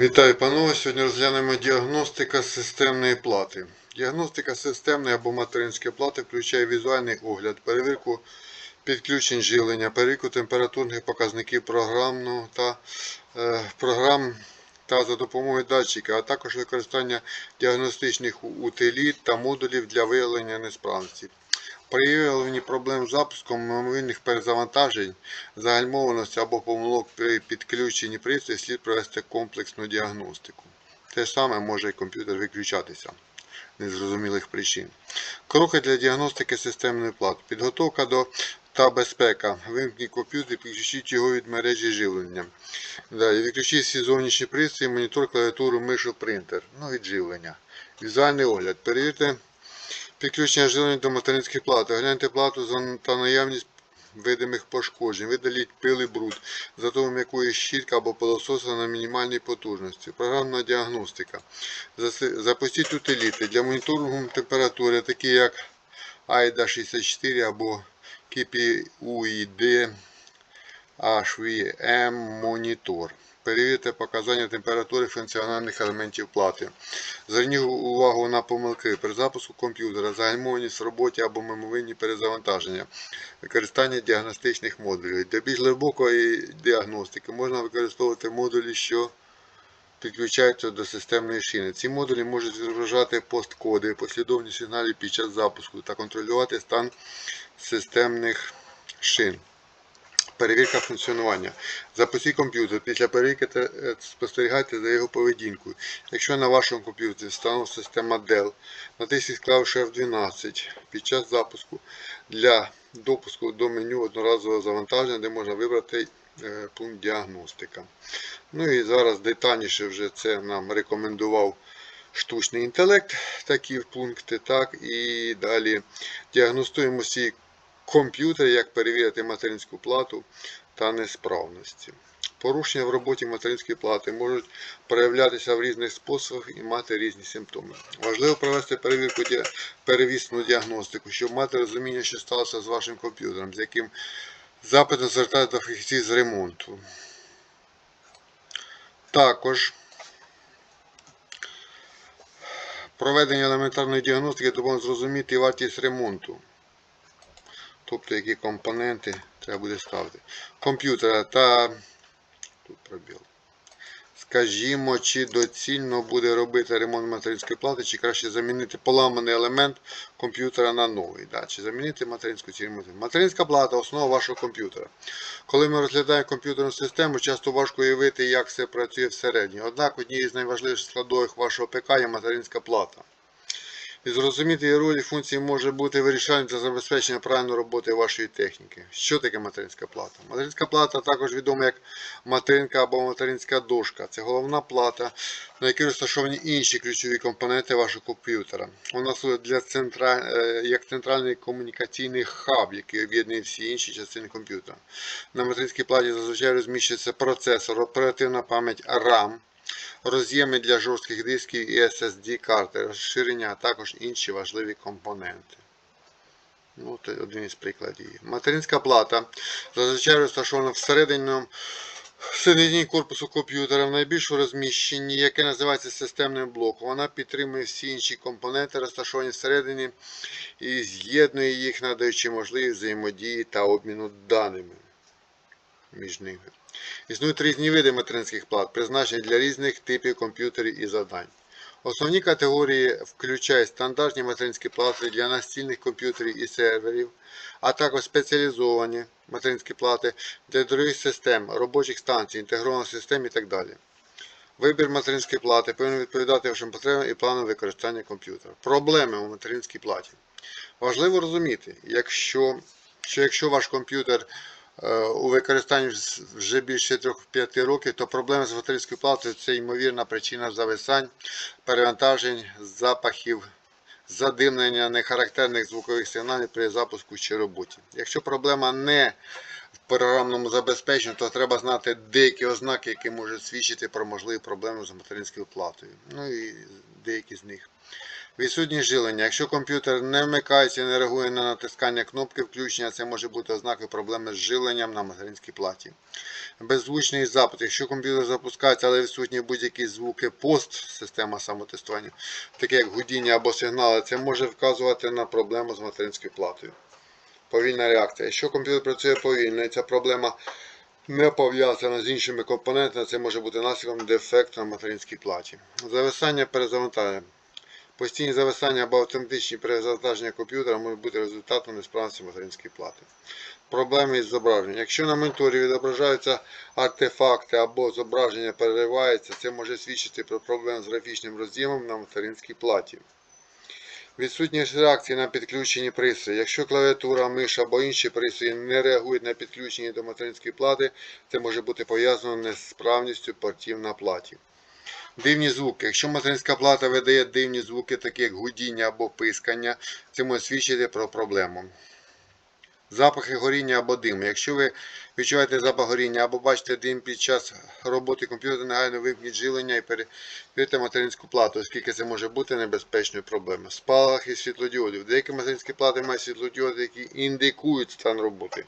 Вітаю, панове! Сьогодні розглянемо діагностика системної плати. Діагностика системної або материнської плати включає візуальний огляд, перевірку підключень живлення, перевірку температурних показників програмного та е, програм та за допомогою датчика, а також використання діагностичних утиліт та модулів для виявлення несправності. При виявленні проблем з запуском мимовільних перезавантажень, загальмованості або помилок при підключенні пристрою слід провести комплексну діагностику. Те ж саме може і комп'ютер виключатися незрозумілих причин. Кроки для діагностики системної плати. Підготовка до та безпека. Вимкніть комп'ютер, і підключіть його від мережі живлення. Далі відключіть всі зовнішні пристрої, монітор, клавіатуру, мишу, принтер. Ну, від живлення. Візуальний огляд. Перевірте Підключення живлення до материнських плат. Огляньте плату та наявність видимих пошкоджень. Видаліть пил і бруд, затовом якої щітка або пилососа на мінімальній потужності. Програмна діагностика. Запустіть утиліти для моніторингу температури, такі як AIDA 64 або KPUID HVM монітор. Перевірте показання температури функціональних елементів плати. Зверніть увагу на помилки при запуску комп'ютера, загальмованість в роботі або мимовинні перезавантаження, використання діагностичних модулів. Для більш глибокої діагностики можна використовувати модулі, що підключаються до системної шини. Ці модулі можуть відображати посткоди, послідовні сигнали під час запуску та контролювати стан системних шин. Перевірка функціонування. Запустіть комп'ютер. Після перевірки е, спостерігайте за його поведінкою. Якщо на вашому комп'ютері встановлена система Dell, натисніть клавішу F12 під час запуску для допуску до меню одноразового завантаження, де можна вибрати е, пункт діагностика. Ну і зараз детальніше вже це нам рекомендував штучний інтелект, такі пункти. Так, і далі діагностуємо всі комп'ютери, як перевірити материнську плату та несправності. Порушення в роботі материнської плати можуть проявлятися в різних способах і мати різні симптоми. Важливо провести перевірку перевісну діагностику, щоб мати розуміння, що сталося з вашим комп'ютером, з яким запитом звертають до фахівців з ремонту. Також проведення елементарної діагностики допоможе зрозуміти вартість ремонту. Тобто які компоненти треба буде ставити. Комп'ютера та тут пробіл. Скажімо, чи доцільно буде робити ремонт материнської плати, чи краще замінити поламаний елемент комп'ютера на новий. Да? Чи замінити материнську чи ремонт. Материнська плата основа вашого комп'ютера. Коли ми розглядаємо комп'ютерну систему, часто важко уявити, як все працює всередині. Однак однією з найважливіших складових вашого ПК є материнська плата. І зрозуміти її роль і функції може бути вирішальним для забезпечення правильної роботи вашої техніки. Що таке материнська плата? Материнська плата також відома як материнка або материнська дошка. Це головна плата, на якій розташовані інші ключові компоненти вашого комп'ютера. Вона служить для центра... е, як центральний комунікаційний хаб, який об'єднує всі інші частини комп'ютера. На материнській платі зазвичай розміщується процесор, оперативна пам'ять RAM роз'єми для жорстких дисків і SSD карти, розширення, а також інші важливі компоненти. Ну, це один із прикладів. Материнська плата зазвичай розташована всередині всередині корпусу комп'ютера в найбільшому розміщенні, яке називається системним блоком. Вона підтримує всі інші компоненти, розташовані всередині, і з'єднує їх, надаючи можливість взаємодії та обміну даними між ними. Існують різні види материнських плат, призначені для різних типів комп'ютерів і завдань. Основні категорії включають стандартні материнські плати для настільних комп'ютерів і серверів, а також спеціалізовані материнські плати для дорогих систем, робочих станцій, інтегрованих систем і так далі. Вибір материнської плати повинен відповідати вашим потребам і планам використання комп'ютера. Проблеми у материнській платі. Важливо розуміти, якщо, що якщо ваш комп'ютер у використанні вже більше 3-5 років, то проблеми з материнською платою це ймовірна причина зависань, перевантажень, запахів, задимлення нехарактерних звукових сигналів при запуску чи роботі. Якщо проблема не в програмному забезпеченні, то треба знати деякі ознаки, які можуть свідчити про можливі проблеми з материнською платою. Ну і деякі з них. Відсутність жилення. Якщо комп'ютер не вмикається і не реагує на натискання кнопки включення, це може бути ознакою проблеми з живленням на материнській платі. Беззвучний запит. Якщо комп'ютер запускається, але відсутні будь-які звуки пост, система самотестування, таке як гудіння або сигнали, це може вказувати на проблему з материнською платою. Повільна реакція. Якщо комп'ютер працює повільно і ця проблема не пов'язана з іншими компонентами, це може бути наслідком дефекту на материнській платі. Зависання перезавантаження. Постійні зависання або автоматичні перезавантаження комп'ютера можуть бути результатом несправності материнської плати. Проблеми із зображенням. Якщо на моніторі відображаються артефакти або зображення переривається, це може свідчити про проблеми з графічним роз'ємом на материнській платі. Відсутність реакції на підключені пристрої. Якщо клавіатура, миша або інші пристрої не реагують на підключення до материнської плати, це може бути пов'язано з несправністю портів на платі. Дивні звуки. Якщо материнська плата видає дивні звуки, такі як гудіння або пискання, це може свідчити про проблему. Запахи горіння або диму. Якщо ви відчуваєте запах горіння або бачите дим під час роботи комп'ютера, негайно вимкніть живлення і перевірте материнську плату, оскільки це може бути небезпечною проблемою. Спалахи світлодіодів. Деякі материнські плати мають світлодіоди, які індикують стан роботи.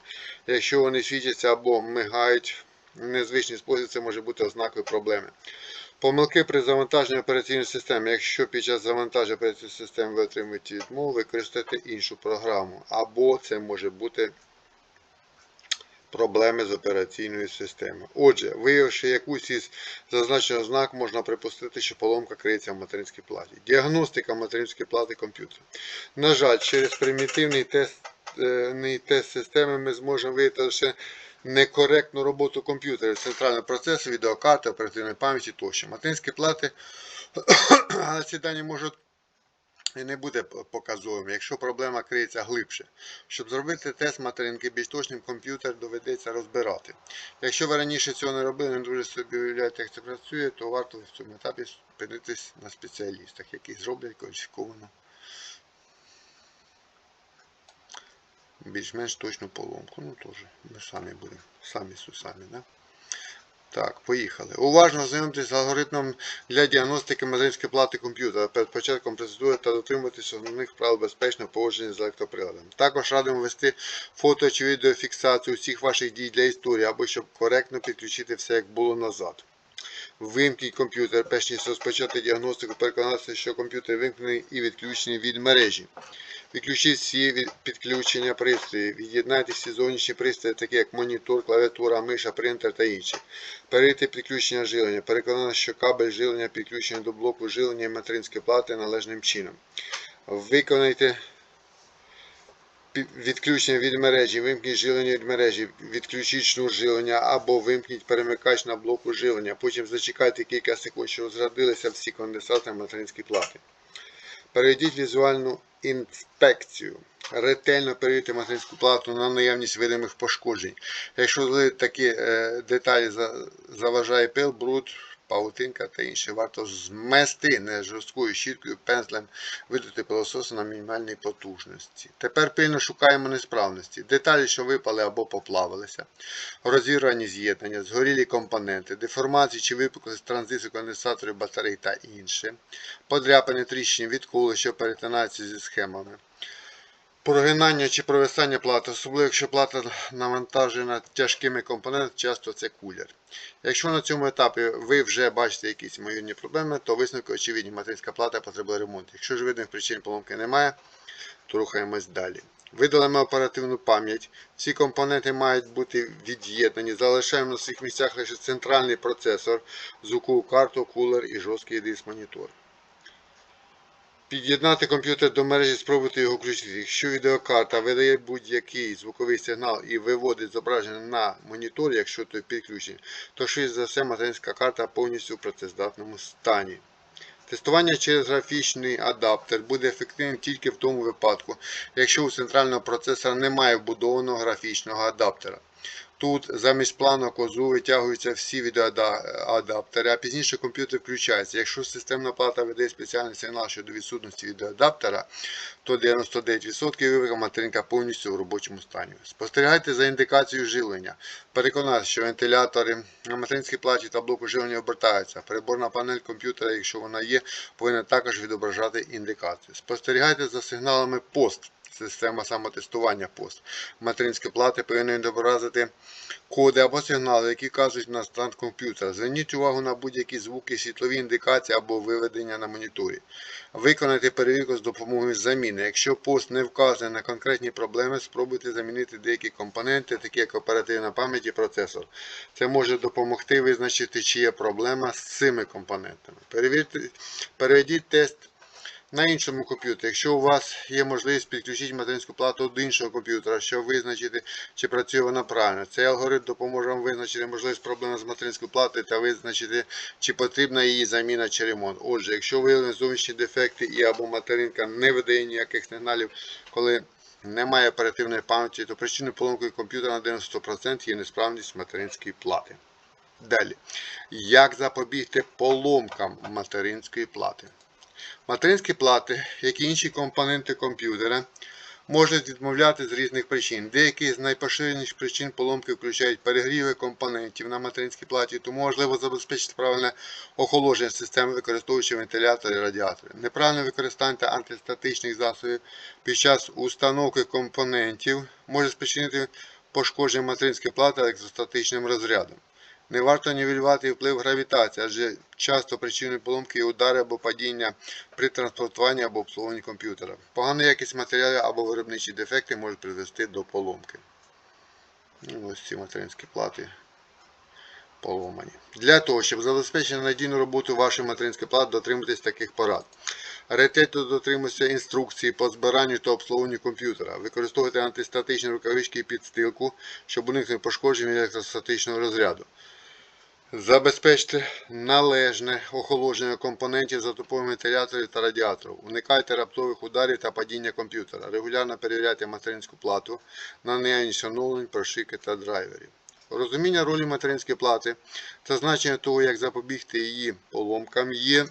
Якщо вони світяться або мигають в незвичний спосіб, це може бути ознакою проблеми. Помилки при завантаженні операційної системи. Якщо під час завантаження операційної системи ви отримуєте відмову, використайте іншу програму. Або це може бути проблеми з операційною системою. Отже, виявивши якусь із зазначених ознак, можна припустити, що поломка криється в материнській платі. Діагностика материнської плати комп'ютера. На жаль, через примітивний тест, е, тест системи ми зможемо виявити лише некоректну роботу комп'ютера, центрального процесу, відеокарти, оперативної пам'яті тощо. Материнські плати, але ці дані можуть і не буде показовим, якщо проблема криється глибше. Щоб зробити тест материнки більш точним, комп'ютер доведеться розбирати. Якщо ви раніше цього не робили, не дуже собі уявляєте, як це працює, то варто в цьому етапі спинитись на спеціалістах, які зроблять кваліфіковану більш-менш точну поломку. Ну теж ми самі будемо, самі су самі, да? Так, поїхали. Уважно знайомтесь з алгоритмом для діагностики материнської плати комп'ютера перед початком процедури та дотримуватися основних правил безпечного поводження з електроприладом. Також радимо ввести фото чи відеофіксацію усіх ваших дій для історії, або щоб коректно підключити все, як було назад. Вимкніть комп'ютер, перш ніж розпочати діагностику, переконатися, що комп'ютер вимкнений і відключений від мережі. Відключіть всі підключення пристроїв. Від'єднайте всі зовнішні пристрої, такі як монітор, клавіатура, миша, принтер та інші. Перейти підключення живлення. Переконатися, що кабель живлення підключений до блоку живлення і материнської плати належним чином. Виконайте відключення від мережі, вимкніть живлення від мережі, відключіть шнур живлення або вимкніть перемикач на блоку живлення. Потім зачекайте кілька секунд, щоб розрядилися всі конденсатори материнської плати. Перейдіть візуальну інспекцію. Ретельно перевірити материнську плату на наявність видимих пошкоджень. Якщо такі е, деталі за- заважає пил, бруд, павутинка та інше, варто змести не жорсткою щіткою пензлем видати пилососи на мінімальній потужності. Тепер пильно шукаємо несправності. Деталі, що випали або поплавилися, розірвані з'єднання, згорілі компоненти, деформації чи випуклі з транзисту конденсаторів батарей та інше, подряпини тріщини, відколи, що перетинаються зі схемами. Прогинання чи провисання плати, особливо якщо плата навантажена тяжкими компонентами, часто це кулер. Якщо на цьому етапі ви вже бачите якісь ймовірні проблеми, то висновки очевидні, материнська плата потребує ремонту. Якщо ж видних причин поломки немає, то рухаємось далі. Видалимо оперативну пам'ять. Всі компоненти мають бути від'єднані. Залишаємо на своїх місцях лише центральний процесор, звукову карту, кулер і жорсткий диск монітор. Під'єднати комп'ютер до мережі, спробуйте його включити. Якщо відеокарта видає будь-який звуковий сигнал і виводить зображення на монітор, якщо той підключений, то швидше за все материнська карта повністю в працездатному стані. Тестування через графічний адаптер буде ефективним тільки в тому випадку, якщо у центрального процесора немає вбудованого графічного адаптера. Тут замість планок ОЗУ витягуються всі відеоадаптери, а пізніше комп'ютер включається. Якщо системна плата видає спеціальний сигнал щодо відсутності відеоадаптера, то 99% вивика материнка повністю в робочому стані. Спостерігайте за індикацією живлення. Переконайтеся, що вентилятори на материнській платі та блоку живлення обертаються. Переборна панель комп'ютера, якщо вона є, повинна також відображати індикацію. Спостерігайте за сигналами пост. Система самотестування пост. Материнські плати повинні відобразити коди або сигнали, які кажуть на стан комп'ютера. Зверніть увагу на будь-які звуки, світлові індикації або виведення на моніторі. Виконайте перевірку з допомогою заміни. Якщо пост не вказує на конкретні проблеми, спробуйте замінити деякі компоненти, такі як оперативна пам'ять і процесор. Це може допомогти визначити, чи є проблема з цими компонентами. Перевірте, переведіть тест на іншому комп'ютері. Якщо у вас є можливість підключити материнську плату до іншого комп'ютера, щоб визначити, чи працює вона правильно. Цей алгоритм допоможе вам визначити можливість проблеми з материнською платою та визначити, чи потрібна її заміна чи ремонт. Отже, якщо виявлені зовнішні дефекти і або материнка не видає ніяких сигналів, коли немає оперативної пам'яті, то причиною поломки комп'ютера на 90% є несправність материнської плати. Далі. Як запобігти поломкам материнської плати? Материнські плати, як і інші компоненти комп'ютера, можуть відмовляти з різних причин. Деякі з найпоширеніших причин поломки включають перегріви компонентів на материнській платі, тому важливо забезпечити правильне охолодження системи, використовуючи вентилятори і радіатори. Неправильне використання антистатичних засобів під час установки компонентів може спричинити пошкодження материнської плати електростатичним розрядом. Не варто нівелювати вплив гравітації, адже часто причиною поломки є удари або падіння при транспортуванні або обслуговуванні комп'ютера. Погана якість матеріалів або виробничі дефекти можуть призвести до поломки. Ну, Ось ці материнські плати поломані. Для того, щоб забезпечити надійну роботу вашої материнської плати, дотримуйтесь таких порад. Ретельно дотримуйтеся інструкції по збиранню та обслуговуванню комп'ютера. Використовуйте антистатичні рукавички і підстилку, щоб уникнути пошкоджень від електростатичного розряду. Забезпечте належне охолодження компонентів за допомогою вентиляторів та радіаторів. Уникайте раптових ударів та падіння комп'ютера. Регулярно перевіряйте материнську плату на наявність оновлень, прошивки та драйверів. Розуміння ролі материнської плати та значення того, як запобігти її поломкам, є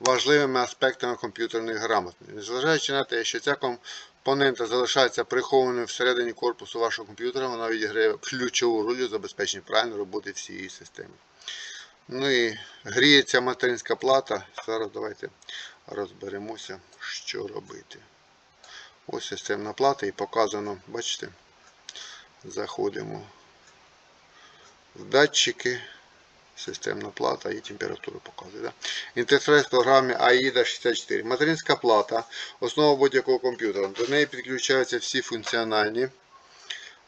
важливими аспектами комп'ютерної грамотності. Незважаючи на те, що ця компонента залишається прихованою всередині корпусу вашого комп'ютера, вона відіграє ключову роль у забезпеченні правильної роботи всієї системи. Ну і гріється материнська плата. Зараз давайте розберемося, що робити. Ось системна плата і показано, бачите, заходимо в датчики. Системна плата і температуру показує. Да? Інтерфейс програми AIDA 64. Материнська плата, основа будь-якого комп'ютера. До неї підключаються всі функціональні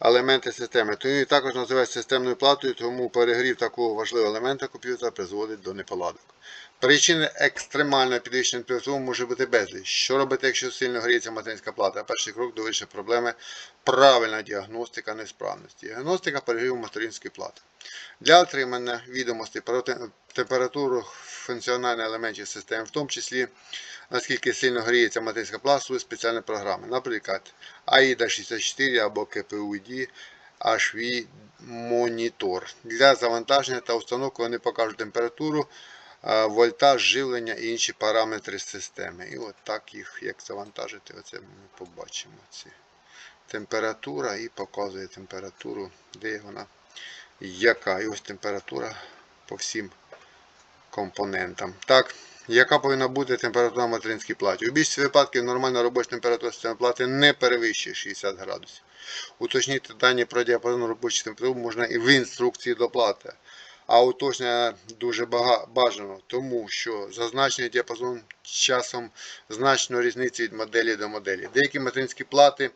елементи системи. Тому також називають системною платою, тому перегрів такого важливого елемента комп'ютера призводить до неполадок. Причини екстремальної підвищення температури може бути безліч. Що робити, якщо сильно гріється материнська плата? Перший крок до вирішення проблеми правильна діагностика несправності. Діагностика перегріву материнської плати. Для отримання відомостей про температуру функціональних елементів системи, в тому числі наскільки сильно гріється материнська плата, существують спеціальні програми, наприклад, AIDA 64 або KPUD HV Monitor. Для завантаження та установки вони покажуть температуру, вольтаж, живлення і інші параметри системи. І от так їх як завантажити, оце ми побачимо. Ці. Температура і показує температуру, де вона яка. І ось температура по всім компонентам. Так, яка повинна бути температура на материнській платі? У більшості випадків нормальна робоча температура системи плати не перевищує 60 градусів. Уточнити дані про діапазон робочої температури можна і в інструкції до плати. А уточнення дуже бажано, тому що зазначений діапазон часом значно різниця від моделі до моделі. Деякі материнські плати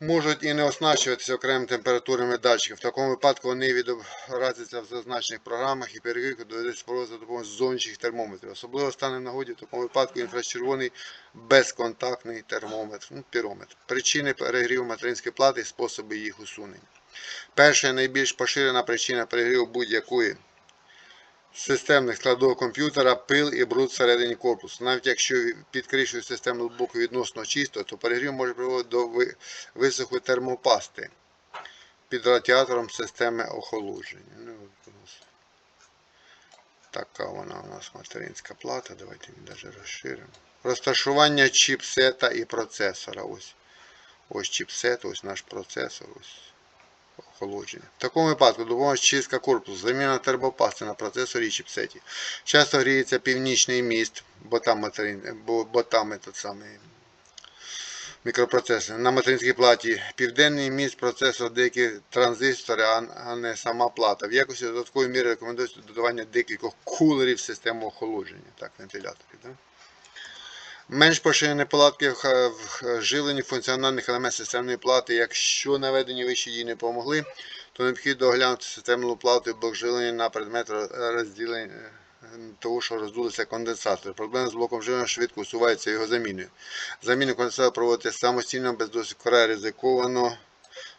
можуть і не оснащуватися окремими температурами датчиків. В такому випадку вони відобразяться в зазначених програмах і перевірку доведеться проводити за допомогою зовнішніх термометрів. Особливо стане нагоді в такому випадку інфрачервоний безконтактний термометр, ну, пірометр. Причини перегріву материнської плати і способи їх усунення. Перша найбільш поширена причина перегріву будь-якої системних складових комп'ютера пил і бруд всередині корпусу. Навіть якщо під кришею системного блоку відносно чисто, то перегрів може приводити до ви- висоху термопасти. під радіатором системи охолодження. Ну, така вона у нас материнська плата. Давайте ми навіть розширимо. Розташування чіпсета і процесора. Ось. Ось чіпсет, ось наш процесор. Ось охолодження. В такому випадку допомога чистка корпусу, заміна тербопасти на процесорі і чіпсеті. Часто гріється північний міст, бо там материн, бо, бо там этот самий мікропроцесор. На материнській платі південний міст процесор деякі транзистори, а не сама плата. В якості додаткової міри рекомендується додавання декількох кулерів в систему охолодження, так, вентиляторів. Да? Менш поширені неполадки в живленні функціональних елементів системної плати. Якщо наведені вищі дії не допомогли, то необхідно оглянути системну плату і блок живлення на предмет розділення е, того, що роздулися конденсатори. Проблема з блоком живлення швидко усувається його заміною. Заміну конденсатора проводити самостійно, без досвіду вкрай ризиковано.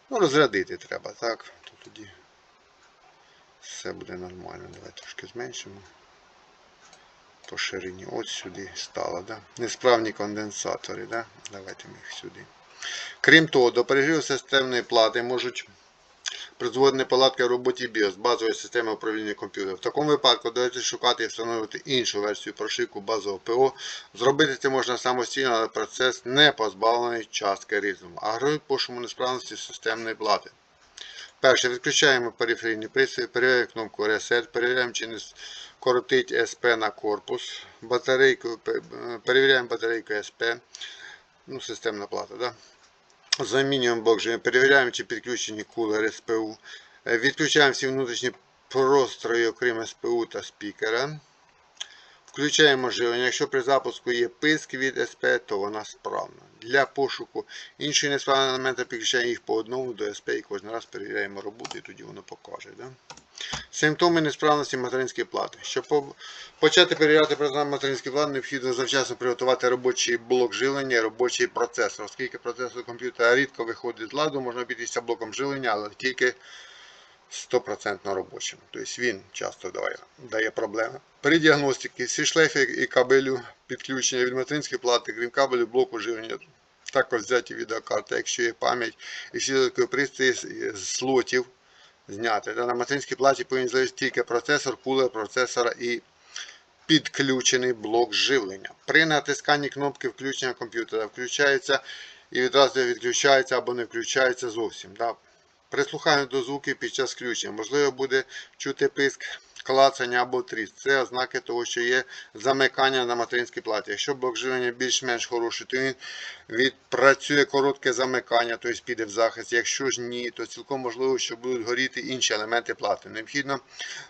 Ну, розрядити треба, так? То тоді все буде нормально. Давай трошки зменшимо по ширині. От сюди стало, да? Несправні конденсатори, да? Давайте ми їх сюди. Крім того, до перегріву системної плати можуть призводити неполадки в роботі BIOS, базової системи управління комп'ютером. В такому випадку доведеться шукати і встановити іншу версію прошивку базового ПО. Зробити це можна самостійно, але процес не позбавлений частки ризику. Агрують пошуку несправності системної плати. Перше, відключаємо периферійні пристрої, перевіряємо кнопку Reset, перевіряємо, чи не коротить СП на корпус, батарейку, е, перевіряємо батарейку СП, ну, системна плата, да? замінюємо блок перевіряємо, чи підключені кулери СПУ, Е, відключаємо всі внутрішні прострої, окрім СПУ та спікера. Включаємо живлення. Якщо при запуску є писк від СП, то вона справна. Для пошуку іншої несправні елементи підключаємо їх по одному до СП і кожен раз перевіряємо роботу і тоді воно покаже. Да? Симптоми несправності материнської плати. Щоб почати перевіряти програму материнської плати, необхідно завчасно приготувати робочий блок живлення і робочий процесор. Оскільки процесор комп'ютера рідко виходить з ладу, можна обійтися блоком живлення, але тільки 100% робочим. Тобто він часто дає, дає проблеми. При діагностиці всі шлейфи і кабелю підключення від материнської плати, крім кабелю блоку живлення, також взяті відеокарти, якщо є пам'ять, і всі додаткові пристрої з слотів зняти. На материнській платі повинен залишити тільки процесор, кулер процесора і підключений блок живлення. При натисканні кнопки включення комп'ютера включається і відразу відключається або не включається зовсім. Да? Прислухаємо до звуків під час включення. Можливо, буде чути писк, клацання або тріск. Це ознаки того, що є замикання на материнській платі. Якщо блок живлення більш-менш хороший, то він відпрацює коротке замикання, тобто піде в захист. Якщо ж ні, то цілком можливо, що будуть горіти інші елементи плати. Необхідно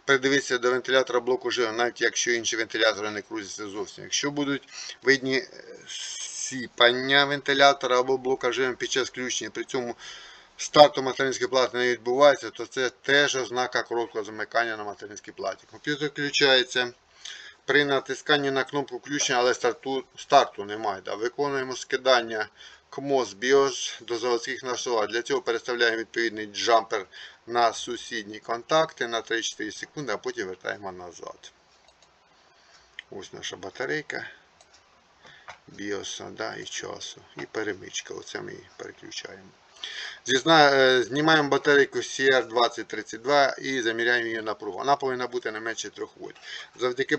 придивитися до вентилятора блоку живлення, навіть якщо інші вентилятори не крутяться зовсім. Якщо будуть видні сіпання вентилятора або блока живлення під час включення, при цьому старту материнської плати не відбувається, то це теж ознака короткого замикання на материнській платі. Комп'ютер включається при натисканні на кнопку включення, але старту, старту немає. Да. Виконуємо скидання КМОС BIOS до заводських налаштувань. Для цього переставляємо відповідний джампер на сусідні контакти на 3-4 секунди, а потім вертаємо назад. Ось наша батарейка. BIOS да, і часу. І перемичка. Оце ми її переключаємо. Е, Знімаємо батарейку CR2032 і заміряємо її напругу. Вона повинна бути не менше 3 вольт. Завдяки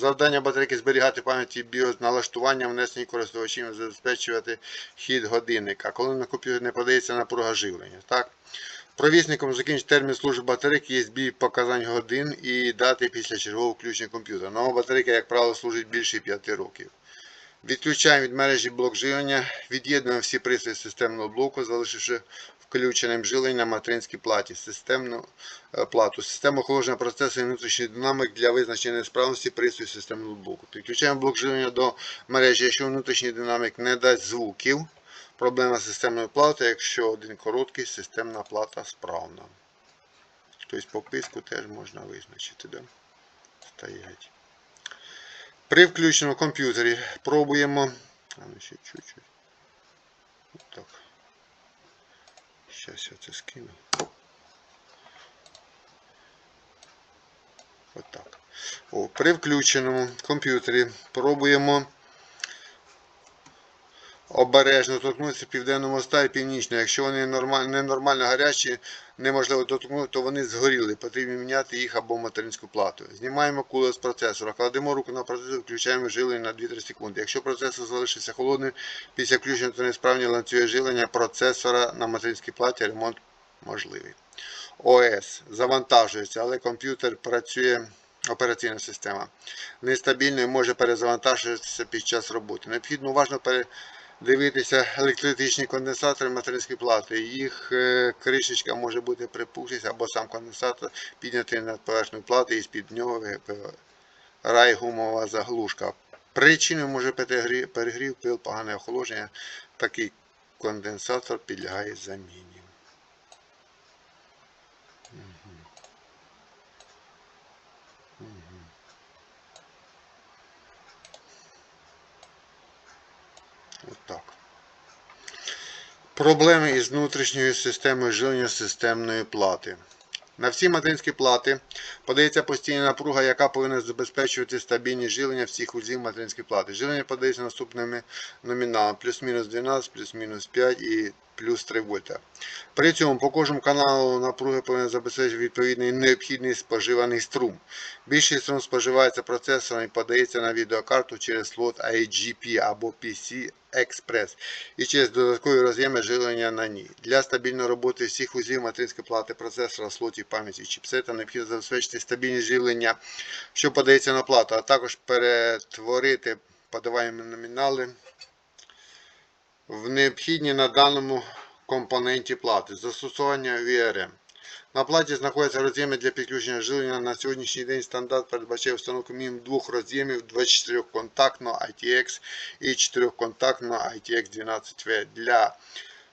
завдання батарейки зберігати пам'яті BIOS налаштування внесені користувачами забезпечувати хід годинника, коли на комп'ютер не подається напруга живлення. Так? Провісником закінчить термін служби батарейки є збій показань годин і дати після чергового включення комп'ютера. Нова батарейка, як правило, служить більше 5 років. Відключаємо від мережі блок живлення, від'єднуємо всі пристрої системного блоку, залишивши включеним живлення на материнській платі, системну е, плату. Система охолодження процесу і внутрішній динамик для визначення несправності пристрою системного блоку. Підключаємо блок живлення до мережі, якщо внутрішній динамик не дасть звуків. Проблема системної плати, якщо один короткий, системна плата справна. Тобто по писку теж можна визначити. Да? Стоять. При включеному комп'ютері пробуємо. А ну ще чуть-чуть. Так. Зараз я це скину. Отак. О, при включеному комп'ютері пробуємо обережно торкнутися південного моста і північного. Якщо вони нормаль, ненормально гарячі, неможливо доторкнути, то вони згоріли. Потрібно міняти їх або материнську плату. Знімаємо кулер з процесора, кладемо руку на процесор, включаємо жилення на 2-3 секунди. Якщо процесор залишився холодним, після включення то несправні ланцюги жилення процесора на материнській платі ремонт можливий. ОС завантажується, але комп'ютер працює. Операційна система нестабільно і може перезавантажуватися під час роботи. Необхідно уважно передивитися електричні конденсатори материнської плати. Їх е, кришечка може бути припухлість або сам конденсатор піднятий над поверхню плати і з-під нього райгумова гумова заглушка. Причиною може перегрів, пил, погане охолодження. Такий конденсатор підлягає заміні. Отак. Проблеми із внутрішньою системою жилення системної плати. На всі материнські плати подається постійна напруга, яка повинна забезпечувати стабільність жилення всіх узлів материнської плати. Жилення подається наступними номіналами: плюс-мінус 12, плюс-мінус 5 і плюс 3 вольта. При цьому по кожному каналу напруги повинна забезпечити відповідний необхідний споживаний струм. Більший струм споживається процесором і подається на відеокарту через слот IGP або PC Express і через додаткові роз'єми жилення на ній. Для стабільної роботи всіх узлів материнської плати процесора, слотів пам'яті чіпсета необхідно забезпечити стабільність жилення, що подається на плату, а також перетворити подаваємо номінали в необхідні на даному компоненті плати. Застосування VRM. На платі знаходяться роз'єми для підключення жилення. На сьогоднішній день стандарт передбачає установку мінімум двох роз'ємів 24-контактного ITX і 4-контактного ITX 12V для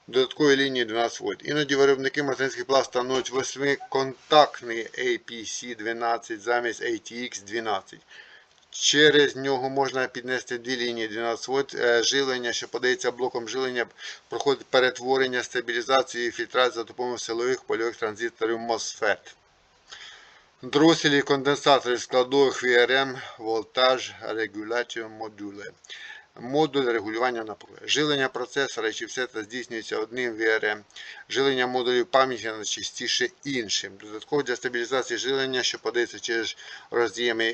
додаткової лінії 12 вольт. Іноді виробники материнських плат встановлюють 8-контактний APC12 замість ATX 12. Через нього можна піднести дві лінії 12 вольт е, живлення, що подається блоком живлення, проходить перетворення, стабілізацію і фільтрацію за допомогою силових польових транзисторів MOSFET. Дроселі конденсатори складових VRM, волтаж, регуляцію модули. Модуль регулювання напруги. Жилення процесора і чіпсета здійснюється одним VRM. Жилення модулів пам'яті найчастіше іншим. Додатково для стабілізації жилення, що подається через роз'єми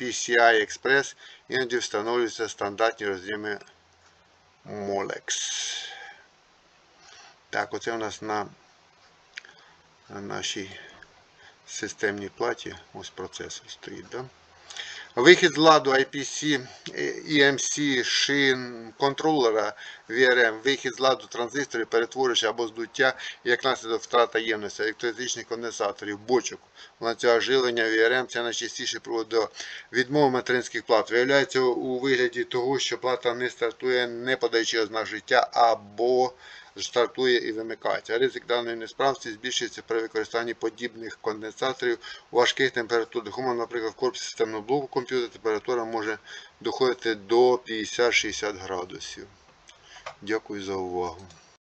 PCI Express, іноді встановлюються стандартні роз'єми Molex. Так, оце у нас на, на нашій системній платі. Ось процесор стоїть. Да? Вихід з ладу IPC, EMC, шин, контролера VRM, вихід з ладу транзисторів, перетворюючи або здуття, як наслідок втрата ємності електричних конденсаторів, бочок. Ланцюга жилення VRM це найчастіше до відмови материнських плат. Виявляється у вигляді того, що плата не стартує, не подаючи ознак життя, або стартує і вимикається. Ризик даної несправності збільшується при використанні подібних конденсаторів у важких температурних умовах, наприклад, в корпусі системного блоку комп'ютера температура може доходити до 50-60 градусів. Дякую за увагу.